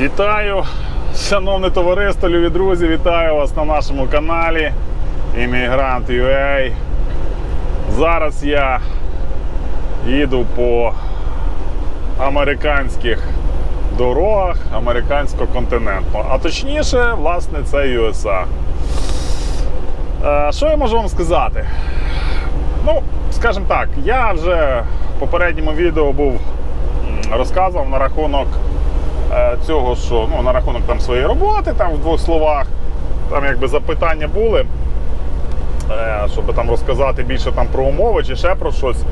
Вітаю, шановне товариство, любі друзі, вітаю вас на нашому каналі Іммігрант UA. Зараз я їду по американських дорогах американського континенту. А точніше, власне, це USA. Е, Що я можу вам сказати? Ну, скажімо так, я вже в попередньому відео був розказував на рахунок цього, що ну, на рахунок там своєї роботи, там в двох словах, там якби запитання були, е, щоб там розказати більше там про умови чи ще про щось.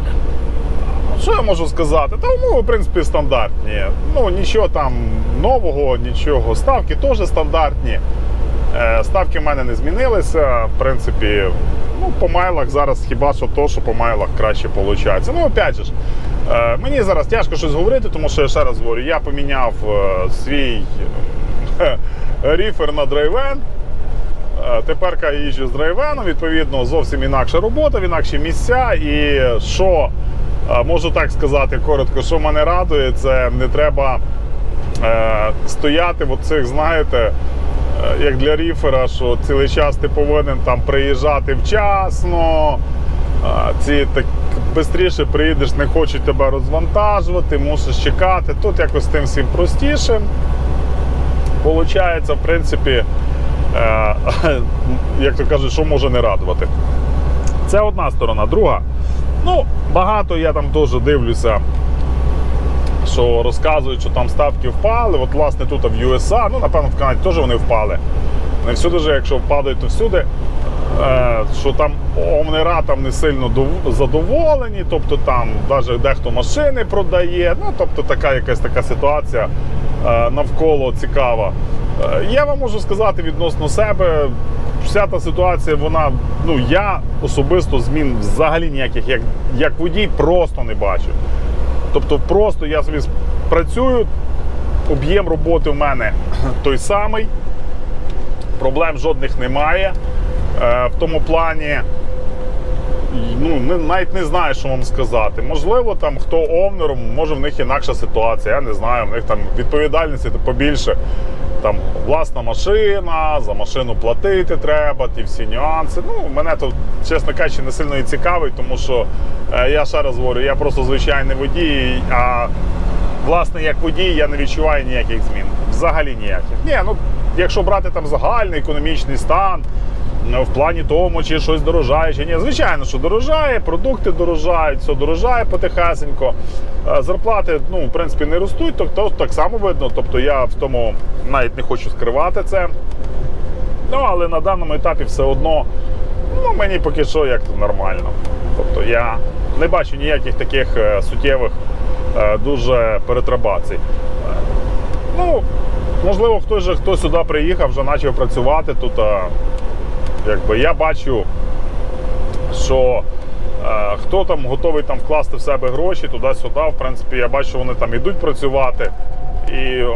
Що я можу сказати? Та умови, в принципі, стандартні. Ну, нічого там нового, нічого. Ставки теж стандартні. Е, Ставки в мене не змінилися. В принципі, ну, по майлах зараз хіба що то, що по майлах краще виходить. Ну, опять же, е, мені зараз тяжко щось говорити, тому що я ще раз говорю, я поміняв е, свій е, ріфер на драйвен. Е, Тепер я їжджу з драйвеном, відповідно, зовсім інакша робота, в інакші місця. І що е, можу так сказати коротко, що мене радує, це не треба е, стояти в оцих, знаєте, е, як для ріфера, що цілий час ти повинен там приїжджати вчасно. е, Ці так швидше приїдеш, не хочуть тебе розвантажувати, мусиш чекати. Тут якось з тим всім простіше. Получається, в принципі, е, як то кажуть, що може не радувати. Це одна сторона. Друга. Ну, багато я там теж дивлюся, що розказують, що там ставки впали. От, власне, тут в USA, ну, напевно, в Канаді теж вони впали. Не всюди же, якщо впадають, то всюди. Е, що там омнера там не сильно задоволені, тобто там навіть дехто машини продає. Ну, тобто така якась така ситуація е, навколо цікава. Е, Я вам можу сказати відносно себе, вся та ситуація, вона, ну я особисто змін взагалі ніяких, як, як водій, просто не бачу. Тобто, просто я собі працюю, об'єм роботи в мене той самий, проблем жодних немає. Е, В тому плані, ну, навіть не знаю, що вам сказати. Можливо, там хто овнером, може в них інакша ситуація, я не знаю, в них там відповідальності побільше. Там власна машина, за машину платити треба, ті всі нюанси. Ну, мене тут, чесно кажучи, не сильно і цікавить, тому що е, я ще раз говорю, я просто звичайний водій, а власне як водій я не відчуваю ніяких змін. Взагалі ніяких. Ні, ну якщо брати там загальний економічний стан, в плані тому, чи щось дорожає, чи ні. Звичайно, що дорожає, продукти дорожають, все дорожає потихесенько. Е, Зарплати, ну, в принципі, не ростуть, тобто так само видно. Тобто я в тому навіть не хочу скривати це. Ну, але на даному етапі все одно ну, мені поки що як то нормально. Тобто я не бачу ніяких таких е, суттєвих е, дуже перетрабацій. Ну, можливо, хтось же хто сюди приїхав, вже почав працювати тут. Якби я бачу, що е, хто там готовий там вкласти в себе гроші туди-сюди. В принципі, я бачу, що вони там йдуть працювати. І, е,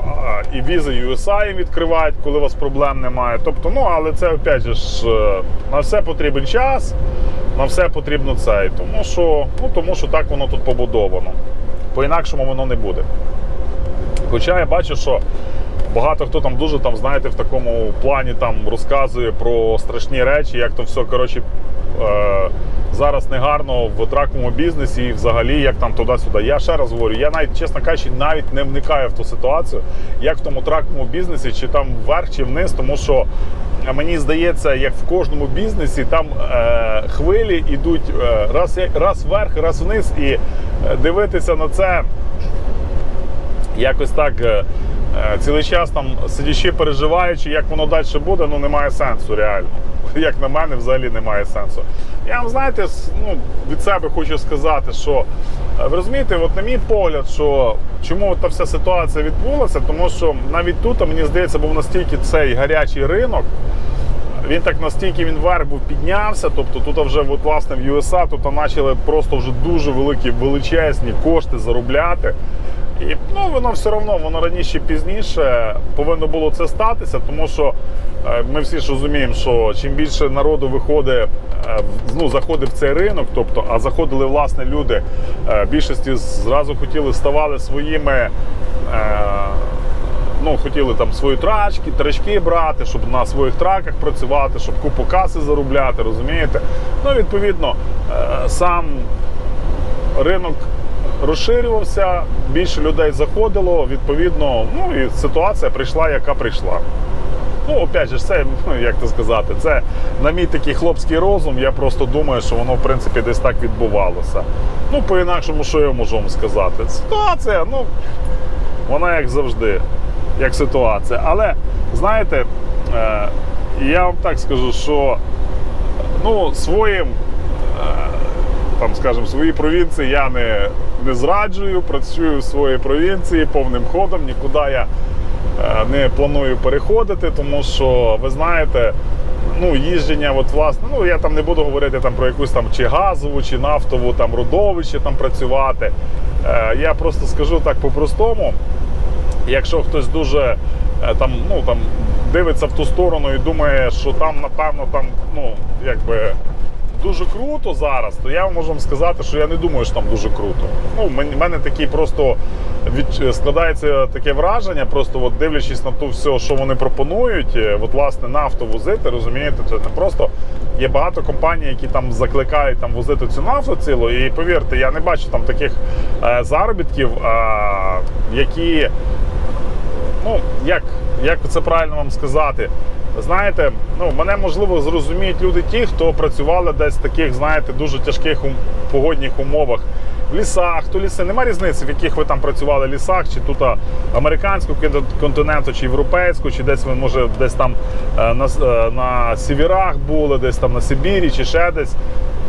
і візи USA їм відкривають, коли у вас проблем немає. Тобто, ну, але це опять же ж е, на все потрібен час, на все потрібно цей. Тому що, ну, тому що так воно тут побудовано. По-інакшому воно не буде. Хоча я бачу, що багато хто там дуже там, знаєте, в такому плані там розказує про страшні речі, як то все коротше, е, зараз негарно в траковому бізнесі і взагалі як там туди-сюди. Я ще раз говорю, я навіть, чесно кажучи, навіть не вникаю в ту ситуацію, як в тому траковому бізнесі, чи там вверх, чи вниз, тому що. е, Мені здається, як в кожному бізнесі, там е, хвилі йдуть е, раз, раз вверх, раз вниз, і е, дивитися на це якось так е, е, цілий час там сидячи, переживаючи, як воно далі буде, ну немає сенсу реально. Як на мене, взагалі немає сенсу. Я вам знаєте, ну, від себе хочу сказати, що е, ви розумієте, от на мій погляд, що чому та вся ситуація відбулася, тому що навіть тут, мені здається, був настільки цей гарячий ринок. Він так настільки він вверх був піднявся. Тобто тут вже от, власне в USA тут почали просто вже дуже великі величезні кошти заробляти. І ну, воно все одно, воно раніше пізніше повинно було це статися, тому що е, ми всі ж розуміємо, що чим більше народу виходить, е, ну, заходить в цей ринок, тобто, а заходили власне люди, е, більшості зразу хотіли ставали своїми. Ну, хотіли там свої трачки, трачки брати, щоб на своїх траках працювати, щоб купу каси заробляти, розумієте? Ну, відповідно, сам ринок розширювався, більше людей заходило, відповідно, ну і ситуація прийшла, яка прийшла. Ну, опять же, це, ну, як це сказати, це на мій такий хлопський розум. Я просто думаю, що воно, в принципі, десь так відбувалося. Ну, по-інакшому, що я можу вам сказати? Ситуація, ну, вона як завжди, як ситуація. Але, знаєте, е, я вам так скажу, що ну, своїм, е, там, скажімо, свої провінції я не, не зраджую, працюю в своїй провінції повним ходом, нікуди я е, не планую переходити, тому що ви знаєте. Ну, їждження, от власне, ну я там не буду говорити там про якусь там чи газову, чи нафтову там родовище там працювати. Е, я просто скажу так по-простому. Якщо хтось дуже е, там, ну там дивиться в ту сторону і думає, що там, напевно, там, ну, якби дуже круто зараз, то я можу вам сказати, що я не думаю, що там дуже круто. Ну, в мене такий просто від... складається таке враження, просто от дивлячись на ту все, що вони пропонують, е, от власне нафту возити, розумієте, це не просто. Є багато компаній, які там закликають там возити цю нафту цілу. І повірте, я не бачу там таких е, заробітків, е, які ну, як, як це правильно вам сказати? Знаєте, ну, мене можливо зрозуміють люди ті, хто працювали десь в таких, знаєте, дуже тяжких погодних умовах. В лісах, то ліси, нема різниці, в яких ви там працювали лісах, чи тут американського континенту, чи європейського, чи десь ви, може, десь там е, на, е, на сіверах були, десь там на Сибірі, чи ще десь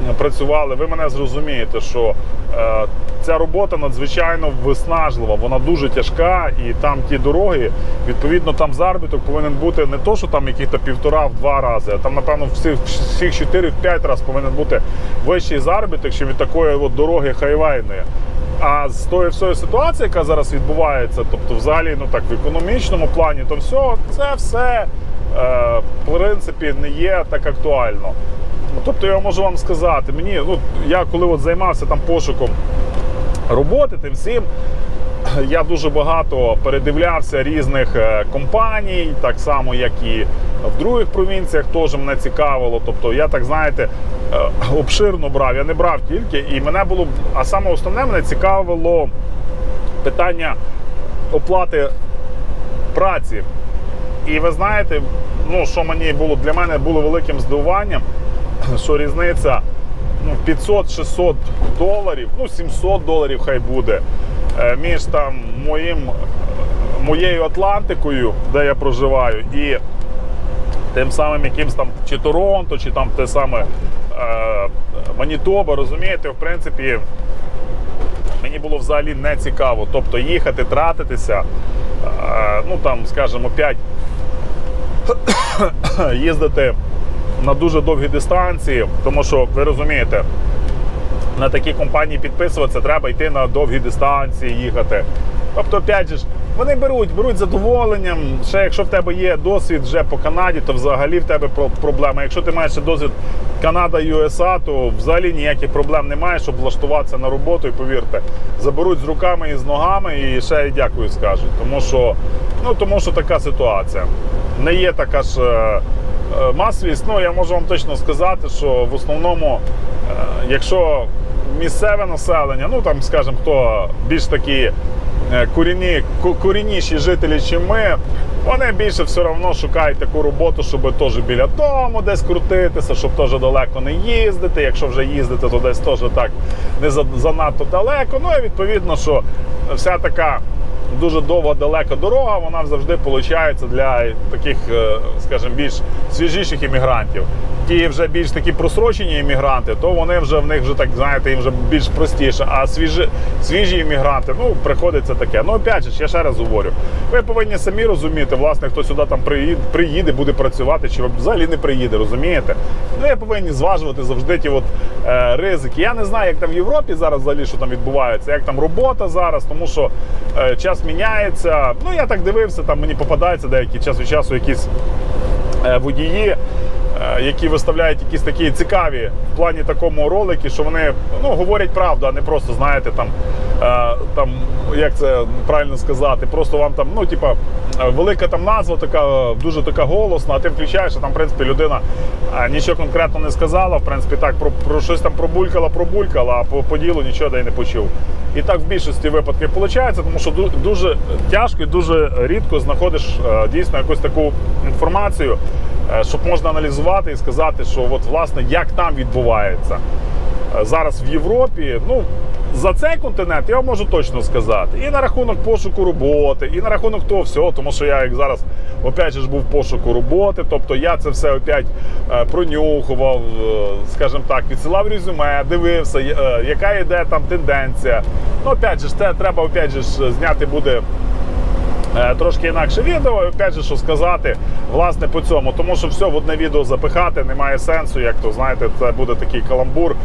е, працювали. Ви мене зрозумієте, що е, ця робота надзвичайно виснажлива, вона дуже тяжка, і там ті дороги, відповідно, там заробіток повинен бути не то, що там яких-то півтора в два рази, а там, напевно, всіх, всіх чотири в п'ять разів повинен бути вищий заробіток, чи від такої от дороги хайвейної. А з тої всієї ситуації, яка зараз відбувається, тобто, взагалі, ну так в економічному плані, то все, це все е, в принципі не є так актуально. Ну, Тобто я можу вам сказати, мені, ну я коли от займався там пошуком роботи, тим всім. Я дуже багато передивлявся різних е, компаній, так само, як і в других провінціях, теж мене цікавило. Тобто, я так знаєте, е, обширно брав. Я не брав тільки, і мене було, а саме основне мене цікавило питання оплати праці. І ви знаєте, ну що мені було для мене було великим здивуванням, що різниця ну, 500-600 доларів, ну 700 доларів хай буде, між там моїм, моєю Атлантикою, де я проживаю, і тим самим якимсь там чи Торонто, чи там те саме е, Манітоба, розумієте, в принципі, мені було взагалі не цікаво. Тобто їхати, тратитися, е, ну там, скажімо, 5 їздити на дуже довгі дистанції, тому що ви розумієте, на такі компанії підписуватися, треба йти на довгі дистанції, їхати. Тобто, опять же, вони беруть, беруть задоволенням. Ще якщо в тебе є досвід вже по Канаді, то взагалі в тебе про- проблема. Якщо ти маєш досвід Канада USA, то взагалі ніяких проблем немає, щоб влаштуватися на роботу. І повірте, заберуть з руками і з ногами, і ще й дякую скажуть. Тому що, ну тому що така ситуація. Не є така ж. е, е, Масовість, ну я можу вам точно сказати, що в основному, е, якщо місцеве населення, ну там, скажімо, хто більш такі е, корінні, корінніші жителі, ніж ми, вони більше все одно шукають таку роботу, щоб теж біля дому десь крутитися, щоб теж далеко не їздити. Якщо вже їздити, то десь теж так не занадто далеко. Ну і відповідно, що вся така дуже довга далека дорога, вона завжди виходить для таких, е, скажімо, більш свіжіших іммігрантів. Ті вже більш такі просрочені іммігранти, то вони вже в них вже так знаєте, їм вже більш простіше. А свіжі, свіжі іммігранти, ну приходиться таке. Ну опять же, я ще раз говорю, ви повинні самі розуміти, власне, хто сюди там приїде, приїде, буде працювати, чи взагалі не приїде, розумієте? Ну ви повинні зважувати завжди ті от, е, ризики. Я не знаю, як там в Європі зараз взагалі що там відбувається, як там робота зараз, тому що е, час міняється. Ну я так дивився, там мені попадаються деякі час від часу якісь е, водії. Е, Які виставляють якісь такі цікаві в плані такому ролики, що вони ну, говорять правду, а не просто, знаєте, там е, там, як це правильно сказати, просто вам там, ну, типа, е, велика там назва, така, дуже така голосна, а ти включаєш, а там, в принципі, людина нічого конкретно не сказала, в принципі, так, про, про щось там пробулькала, пробулькала, а по, по ділу нічого й не почув. І так в більшості випадків виходить, тому що дуже тяжко і дуже рідко знаходиш дійсно якусь таку інформацію, щоб можна аналізувати і сказати, що от, власне, як там відбувається. Е, зараз в Європі. Ну, за цей континент я вам можу точно сказати. І на рахунок пошуку роботи, і на рахунок того всього, тому що я як зараз опять же ж був в пошуку роботи, тобто я це все опять е, пронюхував, е, скажімо так, відсилав резюме, дивився, яка йде там тенденція. Ну, опять же, це треба опять же зняти буде. Е, Трошки інакше відео, і опять же, що сказати власне по цьому, тому що все в одне відео запихати немає сенсу, як то знаєте, це буде такий каламбур,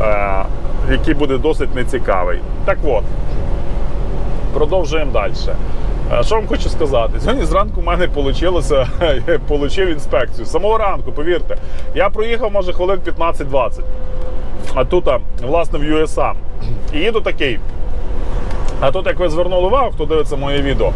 е, який буде досить нецікавий. Так от, продовжуємо далі. Е, Що вам хочу сказати? Сьогодні зранку в мене вийшло, отримав інспекцію. З самого ранку, повірте. Я проїхав, може, хвилин 15-20. А тут, власне, в USA. І їду такий. А тут, як ви звернули увагу, хто дивиться моє відео.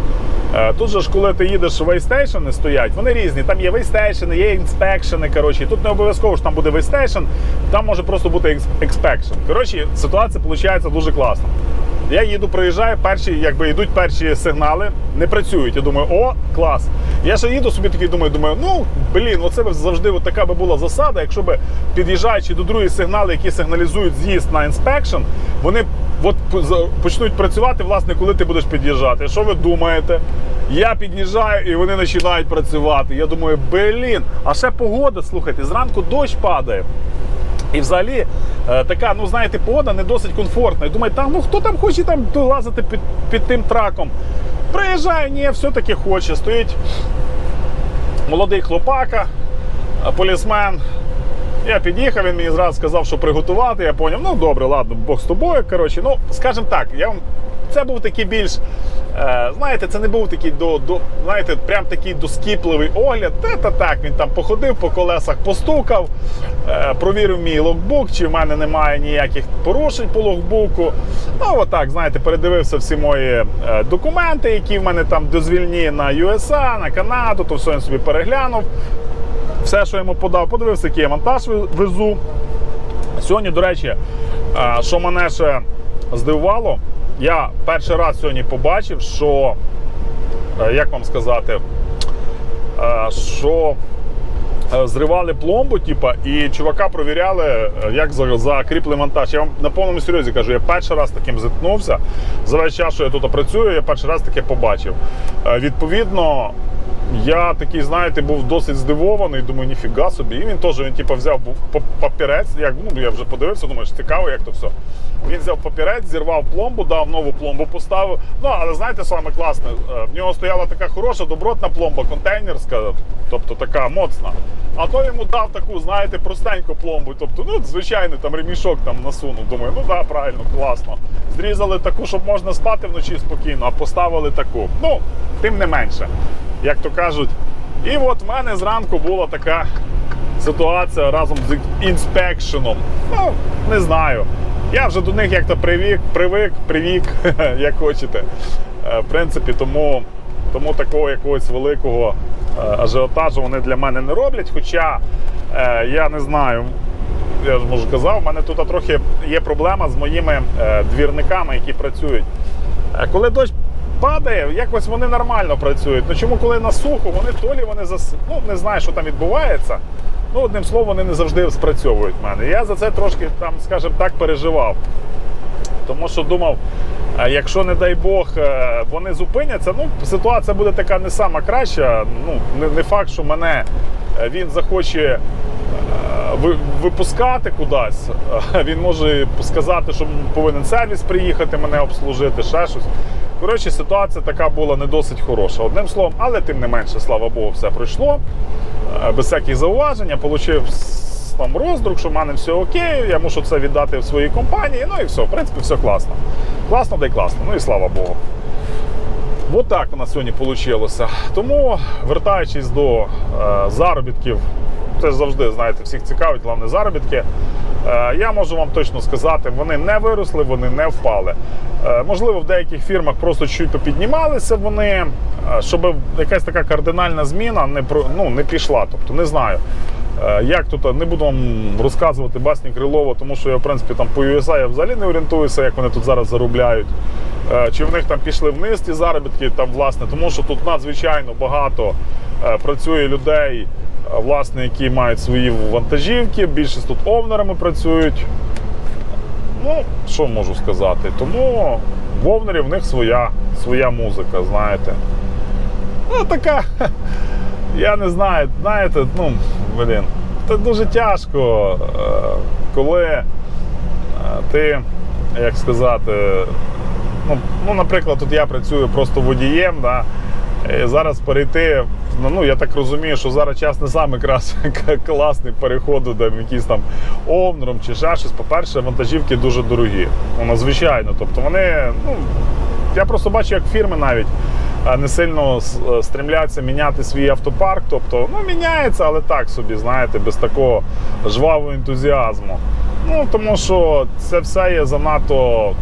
Е, Тут же ж, коли ти їдеш вейстейшени стоять, вони різні. Там є вейстейшени, є інспекшени. Коротше, тут не обов'язково що там буде вейстейшн, там може просто бути експекшн. Коротше, ситуація виходить дуже класна. Я їду, приїжджаю, перші, якби йдуть перші сигнали, не працюють. Я думаю, о, клас. Я ще їду собі такий думаю, думаю, ну блін, оце б завжди от така би була засада. Якщо б під'їжджаючи до другої сигнали, які сигналізують з'їзд на інспекшн, вони от почнуть працювати, власне, коли ти будеш під'їжджати. Що ви думаєте? Я під'їжджаю і вони починають працювати. Я думаю, блін, а ще погода, слухайте, зранку дощ падає. І взагалі е, така, ну знаєте, погода не досить комфортна. І думаю, там, ну хто там хоче там лазити під, під тим траком? Приїжджаю, ні, все-таки хоче. Стоїть молодий хлопака, е, полісмен. Я під'їхав, він мені зразу сказав, що приготувати. Я поняв, ну добре, ладно, Бог з тобою. Коротше, ну, скажімо так, я вам. Це був такий більш, е, знаєте, це не був такий до, до знаєте, прям такий доскіпливий огляд. Та та так він там походив по колесах, постукав, е, провірив мій логбук, чи в мене немає ніяких порушень по логбуку. Ну, отак, знаєте, передивився всі мої е, документи, які в мене там дозвільні на USA, на Канаду, то все він собі переглянув. Все, що йому подав, подивився, який я монтаж везу. Сьогодні, до речі, е, що мене ще здивувало, я перший раз сьогодні побачив, що, е, як вам сказати, е, що зривали пломбу, типа, і чувака провіряли, як за- закріплений монтаж. Я вам на повному серйозі кажу, я перший раз таким зіткнувся. За весь час, що я тут працюю, я перший раз таке побачив. Відповідно, я такий, знаєте, був досить здивований, думаю, ніфіга собі. І він теж він, типу, взяв папірець, як, ну, я вже подивився, думаю, що цікаво, як то все. Він взяв папірець, зірвав пломбу, дав нову пломбу, поставив. Ну, але знаєте, саме класне, е, в нього стояла така хороша, добротна пломба, контейнерська, тобто така моцна. А то йому дав таку, знаєте, простеньку пломбу. Тобто, ну, звичайно, там ремішок там насунув. Думаю, ну да, правильно, класно. Зрізали таку, щоб можна спати вночі спокійно, а поставили таку. Ну, тим не менше, як то кажуть. І от в мене зранку була така ситуація разом з інспекшеном. Ну, не знаю. Я вже до них як-то привик, привик, привік, як хочете. Е, В принципі, тому, тому такого якогось великого е, ажіотажу вони для мене не роблять. Хоча е, я не знаю, я ж можу казав, в мене тут трохи є проблема з моїми двірниками, які працюють. Коли дощ падає, якось вони нормально працюють. Ну чому коли на сухо, вони то лі вони зас... ну, не знаю, що там відбувається. Ну, одним словом, вони не завжди спрацьовують в мене. Я за це трошки там, скажімо так, переживав. Тому що думав, якщо, не дай Бог, е, вони зупиняться, ну, ситуація буде така не сама краща. Ну, не, факт, що мене е, він захоче е, випускати кудись. Він може сказати, що повинен сервіс приїхати, мене обслужити, ще щось. Коротше, ситуація така була не досить хороша. Одним словом, але тим не менше, слава Богу, все пройшло. Е, Без всяких зауважень, я отримав там роздрук, що в мене все окей, я мушу це віддати в своїй компанії. Ну і все, в принципі, все класно. Класно, да й класно. Ну і слава Богу. От так у нас сьогодні вийшло. Тому, вертаючись до е, заробітків, це завжди, знаєте, всіх цікавить, головне заробітки. Е, Я можу вам точно сказати, вони не виросли, вони не впали. Е, Можливо, в деяких фірмах просто чуть попіднімалися вони, е, щоб якась така кардинальна зміна не ну, не пішла. Тобто не знаю. Як тут не буду вам розказувати басні Крилова, тому що я в принципі там по USA я взагалі не орієнтуюся, як вони тут зараз заробляють. Чи в них там пішли вниз ті заробітки, там власне, тому що тут надзвичайно багато працює людей, власне, які мають свої вантажівки. Більшість тут овнерами працюють. Ну, що можу сказати? Тому в овнері в них своя, своя музика, знаєте. Ну, така. Я не знаю, знаєте, ну, блін, це дуже тяжко, е, коли е, ти, як сказати, ну, ну, наприклад, тут я працюю просто водієм, да, і зараз перейти. Ну, ну, я так розумію, що зараз час не саме класний переходу до якийсь там овнером чи ще щось. По-перше, вантажівки дуже дорогі. Ну, надзвичайно. Тобто вони, ну, я просто бачу, як фірми навіть не сильно е, стремляться міняти свій автопарк. Тобто, ну, міняється, але так собі, знаєте, без такого жвавого ентузіазму. Ну, тому що це все є занадто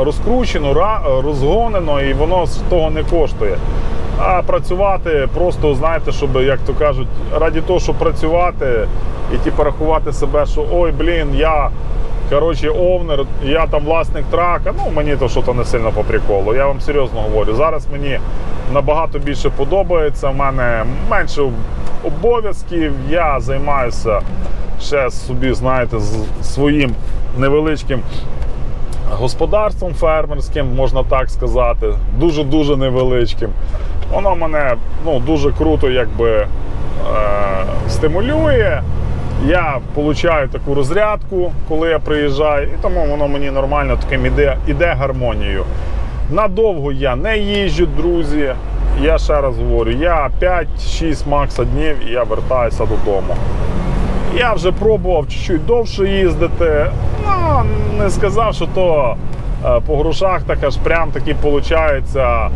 розкручено, розгонено, і воно з того не коштує. А працювати просто, знаєте, щоб, як то кажуть, раді того, щоб працювати і типу рахувати себе, що ой, блін, я коротше, овнер, я там власник трака. Ну, мені то що то не сильно по приколу. Я вам серйозно говорю. Зараз мені набагато більше подобається. У мене менше обов'язків. Я займаюся ще собі, знаєте, з своїм невеличким господарством фермерським, можна так сказати, дуже-дуже невеличким. Воно мене ну, дуже круто якби, е, стимулює. Я отримую таку розрядку, коли я приїжджаю, і тому воно мені нормально таким іде, іде гармонією. Надовго я не їжджу, друзі. Я ще раз говорю, я 5-6 макса днів і я вертаюся додому. Я вже пробував чуть-чуть довше їздити. Ну, не сказав, що то по грошах так аж прям такий виходить е,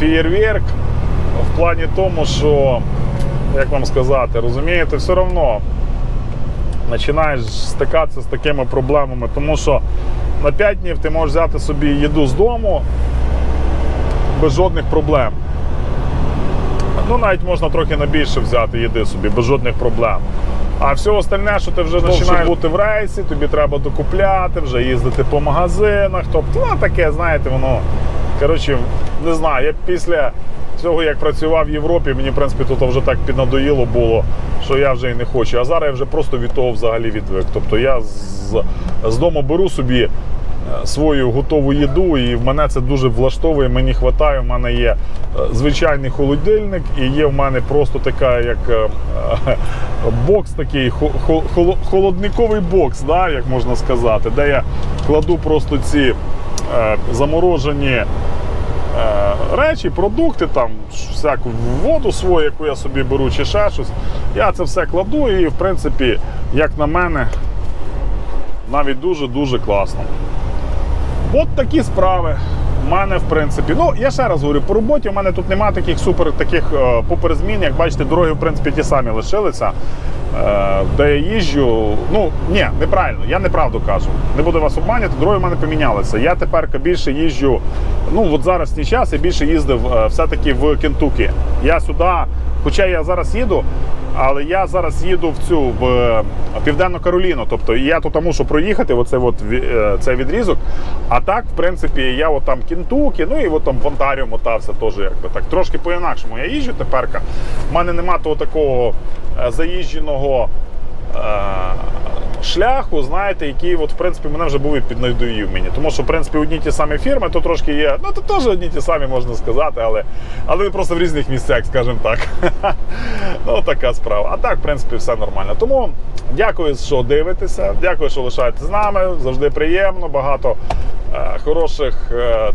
феєрверк в плані тому, що, як вам сказати, розумієте, все одно починаєш стикатися з такими проблемами, тому що на 5 днів ти можеш взяти собі їду з дому без жодних проблем. Ну, навіть можна трохи на більше взяти їди собі, без жодних проблем. А все остальне, що ти вже починаєш бути в рейсі, тобі треба докупляти, вже їздити по магазинах. Тобто, ну, таке, знаєте, воно. Коротше, не знаю, я після цього, як працював в Європі, мені, в принципі, тут вже так піднадоїло було, що я вже і не хочу. А зараз я вже просто від того взагалі відвик. Тобто я з, з дому беру собі свою готову їду, і в мене це дуже влаштовує. Мені вистачає. У мене є е, звичайний холодильник, і є в мене просто така, як е, е, бокс такий, хо- хо- холо- холодниковий бокс, да, як можна сказати, де я кладу просто ці заморожені. Речі, продукти, там всяку воду свою, яку я собі беру, чи ще щось. Я це все кладу і, в принципі, як на мене, навіть дуже-дуже класно. От такі справи. У мене, в принципі, ну я ще раз говорю, по роботі у мене тут немає таких супер таких е, поперезмін. Як бачите, дороги, в принципі, ті самі лишилися. Е, де я їжджу. Ну, ні, неправильно, я неправду кажу. Не буду вас обманювати, дороги в мене помінялися. Я тепер більше їжджу. Ну, от зараз не час, я більше їздив е, все-таки в Кентукі. Я сюди, хоча я зараз їду, але я зараз їду в цю в е, Південну Кароліну. Тобто я тут мушу проїхати оце от, е, цей відрізок. А так, в принципі, я от там Кентукі, ну і от там в Онтаріо мотався теж якби так. Трошки по-інакшому я їжджу тепер. У мене нема того такого е, заїждженого. Шляху, знаєте, який, от, в принципі, мене вже був і піднадоїв мені. Тому що, в принципі, одні ті самі фірми, то трошки є. Ну, то теж одні ті самі можна сказати, але, але просто в різних місцях, скажімо так. ну, така справа. А так, в принципі, все нормально. Тому дякую, що дивитеся. Дякую, що лишаєтесь з нами. Завжди приємно, багато е, хороших. Е,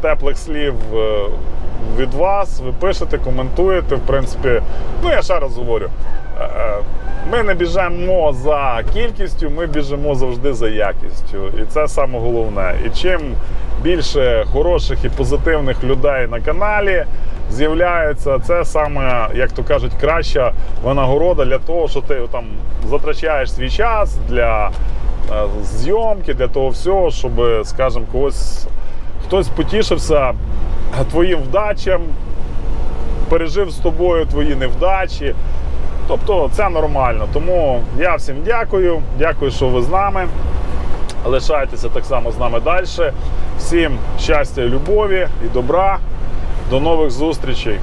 теплих слів е, від вас. Ви пишете, коментуєте. В принципі, ну я ще раз говорю. Е, Ми не біжимо за кількістю, ми біжимо завжди за якістю. І це саме головне. І чим більше хороших і позитивних людей на каналі з'являється. Це саме, як то кажуть, краща винагорода для того, що ти там затрачаєш свій час для е, зйомки, для того всього, щоб, скажімо, когось хтось потішився твоїм вдачам, пережив з тобою твої невдачі. Тобто це нормально. Тому я всім дякую. Дякую, що ви з нами. Лишайтеся так само з нами далі. Всім щастя, любові і добра. До нових зустрічей.